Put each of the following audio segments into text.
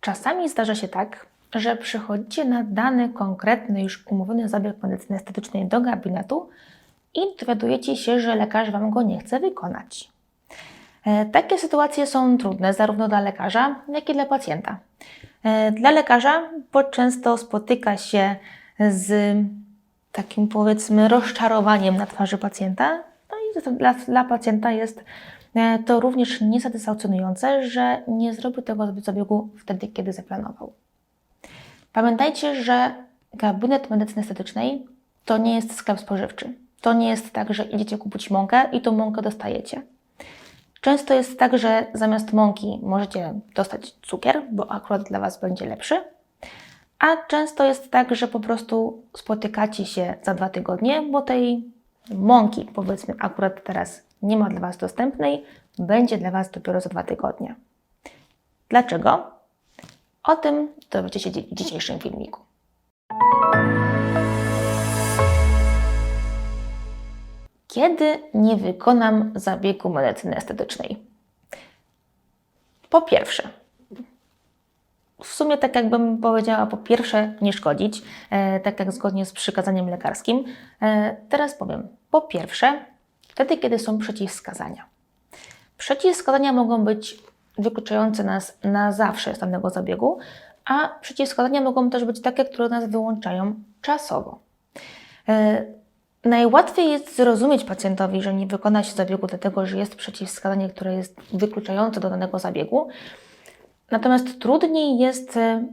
Czasami zdarza się tak, że przychodzicie na dany, konkretny, już umówiony zabieg medycyny estetycznej do gabinetu i dowiadujecie się, że lekarz Wam go nie chce wykonać. E, Takie sytuacje są trudne zarówno dla lekarza, jak i dla pacjenta. E, Dla lekarza, bo często spotyka się z takim powiedzmy rozczarowaniem na twarzy pacjenta, no i dla, dla pacjenta jest to również niesatysfakcjonujące, że nie zrobił tego zabiegu wtedy, kiedy zaplanował. Pamiętajcie, że gabinet medycyny estetycznej to nie jest sklep spożywczy. To nie jest tak, że idziecie kupić mąkę i tą mąkę dostajecie. Często jest tak, że zamiast mąki możecie dostać cukier, bo akurat dla Was będzie lepszy. A często jest tak, że po prostu spotykacie się za dwa tygodnie, bo tej mąki, powiedzmy, akurat teraz nie ma dla Was dostępnej, będzie dla Was dopiero za dwa tygodnie. Dlaczego? O tym dowiecie się w dzisiejszym filmiku. Kiedy nie wykonam zabiegu medycyny estetycznej? Po pierwsze, w sumie tak jakbym powiedziała, po pierwsze nie szkodzić, e, tak jak zgodnie z przykazaniem lekarskim. E, teraz powiem, po pierwsze, wtedy kiedy są przeciwwskazania. Przeciwwskazania mogą być wykluczające nas na zawsze z danego zabiegu, a przeciwwskazania mogą też być takie, które nas wyłączają czasowo. E, Najłatwiej jest zrozumieć pacjentowi, że nie wykona się zabiegu, dlatego że jest przeciwwskazanie, które jest wykluczające do danego zabiegu. Natomiast trudniej jest e,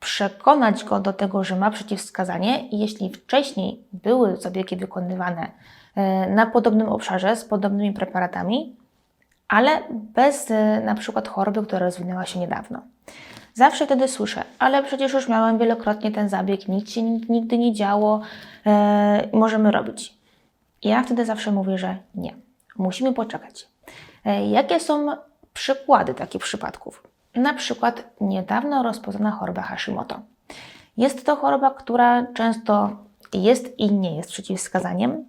przekonać go do tego, że ma przeciwwskazanie, jeśli wcześniej były zabiegi wykonywane na podobnym obszarze z podobnymi preparatami, ale bez e, na przykład choroby, która rozwinęła się niedawno. Zawsze wtedy słyszę, ale przecież już miałem wielokrotnie ten zabieg, nic się nigdy nie działo, e, możemy robić. Ja wtedy zawsze mówię, że nie, musimy poczekać. E, jakie są przykłady takich przypadków? Na przykład niedawno rozpoznana choroba Hashimoto. Jest to choroba, która często jest i nie jest przeciwwskazaniem.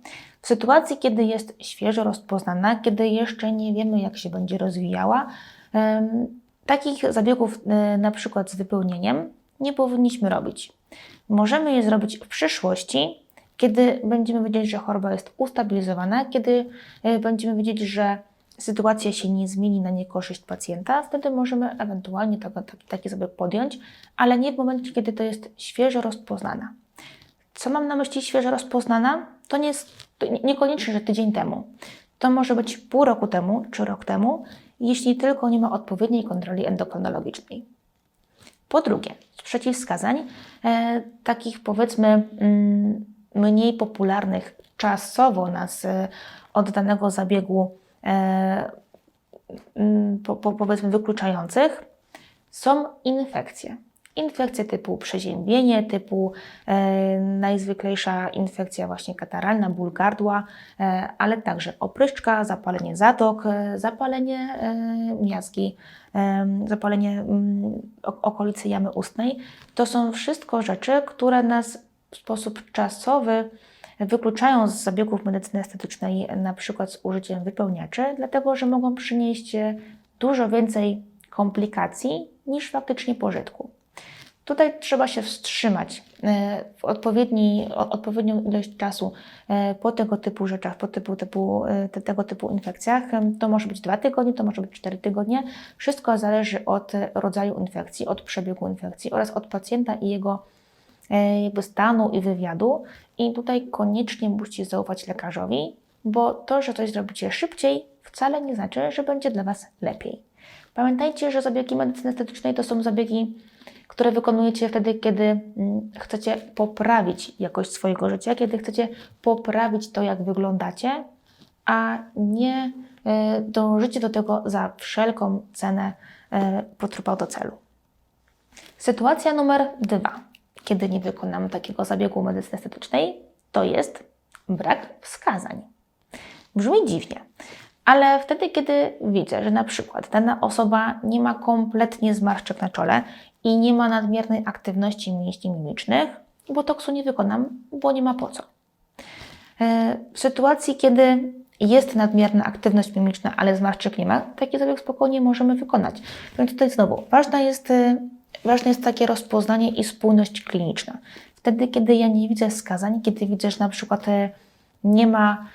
W sytuacji, kiedy jest świeżo rozpoznana, kiedy jeszcze nie wiemy, jak się będzie rozwijała, takich zabiegów, e, na przykład z wypełnieniem, nie powinniśmy robić. Możemy je zrobić w przyszłości, kiedy będziemy wiedzieć, że choroba jest ustabilizowana, kiedy e, będziemy wiedzieć, że sytuacja się nie zmieni na niekorzyść pacjenta, wtedy możemy ewentualnie taki zabieg podjąć, ale nie w momencie, kiedy to jest świeżo rozpoznana. Co mam na myśli świeżo rozpoznana? To nie jest to nie- niekoniecznie, że tydzień temu. To może być pół roku temu czy rok temu, jeśli tylko nie ma odpowiedniej kontroli endokrynologicznej. Po drugie, z przeciwwskazań, e, takich powiedzmy mm, mniej popularnych czasowo nas e, od danego zabiegu e, mm, po, po, powiedzmy wykluczających, są infekcje. Infekcje typu przeziębienie, typu e, najzwyklejsza infekcja właśnie kataralna, ból gardła, e, ale także opryszczka, zapalenie zatok, e, zapalenie e, miazgi, e, zapalenie mm, okolicy jamy ustnej. To są wszystko rzeczy, które nas w sposób czasowy wykluczają z zabiegów medycyny estetycznej, na przykład z użyciem wypełniaczy, dlatego że mogą przynieść e, dużo więcej komplikacji niż faktycznie pożytku. Tutaj trzeba się wstrzymać e, w odpowiedni, odpowiednią ilość czasu e, po tego typu rzeczach, po typu, typu, e, te, tego typu infekcjach. To może być dwa tygodnie, to może być cztery tygodnie. Wszystko zależy od rodzaju infekcji, od przebiegu infekcji oraz od pacjenta i jego jakby stanu i wywiadu. I tutaj koniecznie musicie zaufać lekarzowi, bo to, że coś zrobicie szybciej, wcale nie znaczy, że będzie dla Was lepiej. Pamiętajcie, że zabiegi medycyny estetycznej to są zabiegi, które wykonujecie wtedy, kiedy mm, chcecie poprawić jakość swojego życia, kiedy chcecie poprawić to, jak wyglądacie, a nie e, dążycie do tego za wszelką cenę e, potrupał do celu. Sytuacja numer dwa, kiedy nie wykonam takiego zabiegu medycyny estetycznej, to jest brak wskazań. Brzmi dziwnie, ale wtedy, kiedy widzę, że na przykład dana osoba nie ma kompletnie zmarszczek na czole i nie ma nadmiernej aktywności mięśni mimicznych, botoksu nie wykonam, bo nie ma po co. E, W sytuacji, kiedy jest nadmierna aktywność mimiczna, ale zmarszczek nie ma, taki zabieg spokojnie możemy wykonać. Więc tutaj znowu ważna jest e, ważne jest takie rozpoznanie i spójność kliniczna. Wtedy, kiedy ja nie widzę skazań, kiedy widzę, że na przykład e, nie ma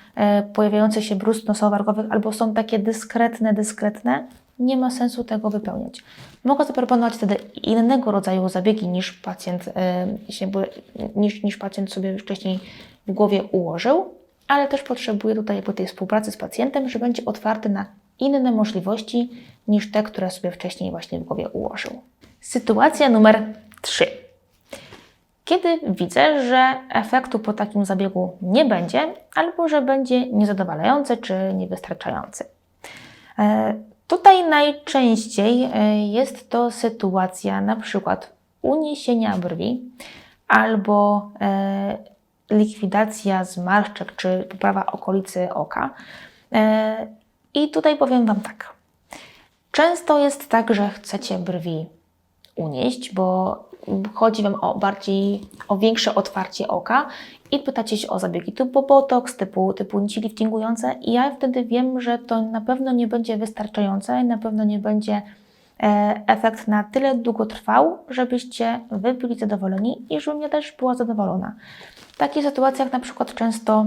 pojawiających się brust nosowo-wargowych albo są takie dyskretne, dyskretne, nie ma sensu tego wypełniać. Mogę zaproponować wtedy innego rodzaju zabiegi niż pacjent, e, niż, niż pacjent sobie wcześniej w głowie ułożył, ale też potrzebuję tutaj jakby tej współpracy z pacjentem, że będzie otwarty na inne możliwości niż te, które sobie wcześniej właśnie w głowie ułożył. Sytuacja numer 3. Kiedy widzę, że efektu po takim zabiegu nie będzie, albo że będzie niezadowalający czy niewystarczający. Tutaj najczęściej e, jest to sytuacja na przykład uniesienia brwi albo e, likwidacja zmarszczek czy poprawa okolicy oka. E, I tutaj powiem Wam tak. Często jest tak, że chcecie brwi unieść, bo chodzi Wam o bardziej, o większe otwarcie oka i pytacie się o zabiegi typu botox, typu, typu nici liftingujące i ja wtedy wiem, że to na pewno nie będzie wystarczające i na pewno nie będzie e, efekt na tyle długo trwał, żebyście Wy byli zadowoleni i żebym ja też była zadowolona. W takich sytuacjach na przykład często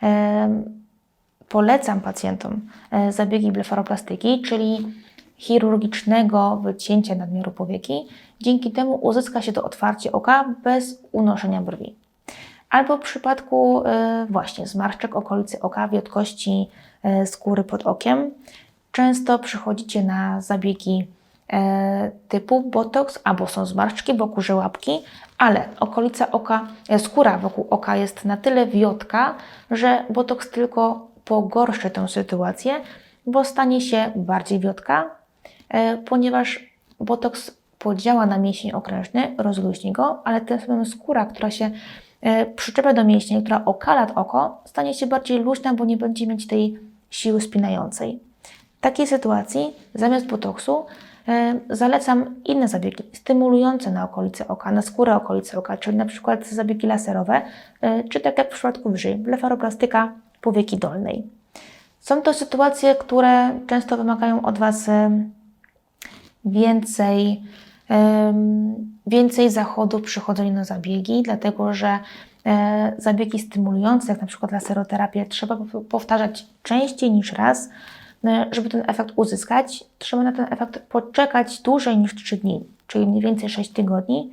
em, polecam pacjentom e, zabiegi blefaroplastyki, czyli chirurgicznego wycięcia nadmiaru powieki. Dzięki temu uzyska się to otwarcie oka bez unoszenia brwi. Albo w przypadku e, właśnie zmarszczek okolicy oka, wiotkości e, skóry pod okiem, często przychodzicie na zabiegi e, typu botox albo są zmarszczki wokół żołapki, ale okolica oka, skóra wokół oka jest na tyle wiotka, że botox tylko pogorszy tę sytuację, bo stanie się bardziej wiotka, ponieważ botox podziała na mięsień okrężny, rozluźni go, ale tym samym skóra, która się e, przyczepia do mięśnia, która okala oko, stanie się bardziej luźna, bo nie będzie mieć tej siły spinającej. W takiej sytuacji zamiast botoksu e, zalecam inne zabiegi stymulujące na okolice oka, na skórę okolicy oka, czyli na przykład zabiegi laserowe, e, czy tak jak w przypadku wyżej, blefaroplastyka powieki dolnej. Są to sytuacje, które często wymagają od Was więcej, więcej zachodu przy chodzeniu na zabiegi, dlatego że e, zabiegi stymulujące, jak na przykład laseroterapię, trzeba po- powtarzać częściej niż raz, e, żeby ten efekt uzyskać. Trzeba na ten efekt poczekać dłużej niż 3 dni, czyli mniej więcej 6 tygodni,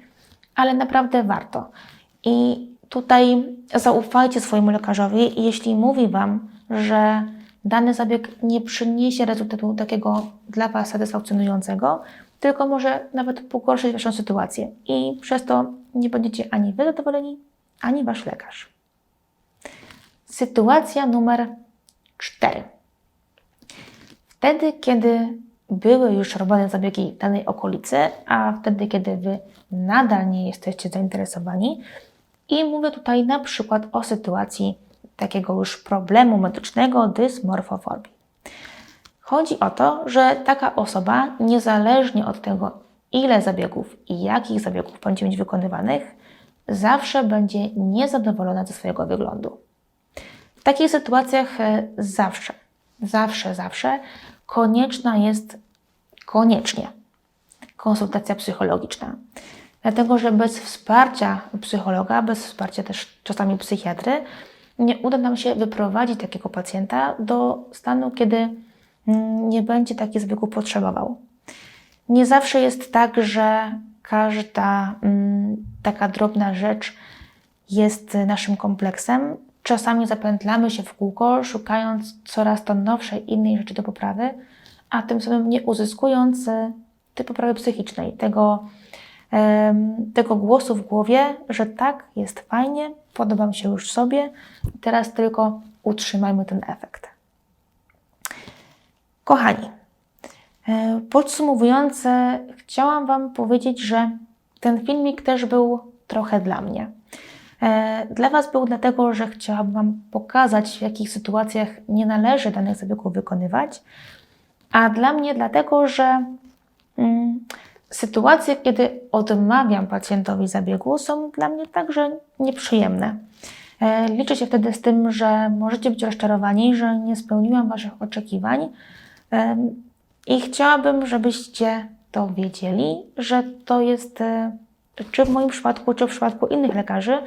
ale naprawdę warto. I tutaj zaufajcie swojemu lekarzowi, jeśli mówi Wam, że dany zabieg nie przyniesie rezultatu takiego dla Was satysfakcjonującego, tylko może nawet pogorszyć Waszą sytuację i przez to nie będziecie ani Wy zadowoleni, ani Wasz lekarz. Sytuacja numer 4. Wtedy, kiedy były już robione zabiegi danej okolicy, a wtedy, kiedy Wy nadal nie jesteście zainteresowani, i mówię tutaj na przykład o sytuacji takiego już problemu medycznego dysmorfoforbii. Chodzi o to, że taka osoba, niezależnie od tego, ile zabiegów i jakich zabiegów będzie mieć wykonywanych, zawsze będzie niezadowolona ze swojego wyglądu. W takich sytuacjach e, zawsze, zawsze, zawsze konieczna jest koniecznie konsultacja psychologiczna. Dlatego, że bez wsparcia psychologa, bez wsparcia też czasami psychiatry, nie uda nam się wyprowadzić takiego pacjenta do stanu, kiedy nie będzie taki zwykły potrzebował. Nie zawsze jest tak, że każda mm, taka drobna rzecz jest naszym kompleksem. Czasami zapętlamy się w kółko, szukając coraz to nowszej innej rzeczy do poprawy, a tym samym nie uzyskując e, tej poprawy psychicznej, tego, tego głosu w głowie, że tak, jest fajnie, podobam się już sobie, teraz tylko utrzymajmy ten efekt. Kochani, e, podsumowując, e, chciałam Wam powiedzieć, że ten filmik też był trochę dla mnie. E, Dla Was był dlatego, że chciałabym Wam pokazać, w jakich sytuacjach nie należy danych zabiegów wykonywać, a dla mnie dlatego, że mm, sytuacje, kiedy odmawiam pacjentowi zabiegu, są dla mnie także nieprzyjemne. Liczę się wtedy z tym, że możecie być rozczarowani, że nie spełniłam Waszych oczekiwań i chciałabym, żebyście to wiedzieli, że to jest, e, czy w moim przypadku, czy w przypadku innych lekarzy,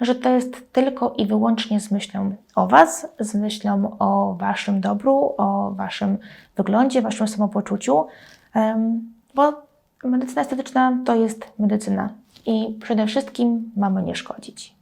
że to jest tylko i wyłącznie z myślą o Was, z myślą o Waszym dobru, o Waszym wyglądzie, Waszym samopoczuciu, bo medycyna estetyczna to jest medycyna i przede wszystkim mamy nie szkodzić.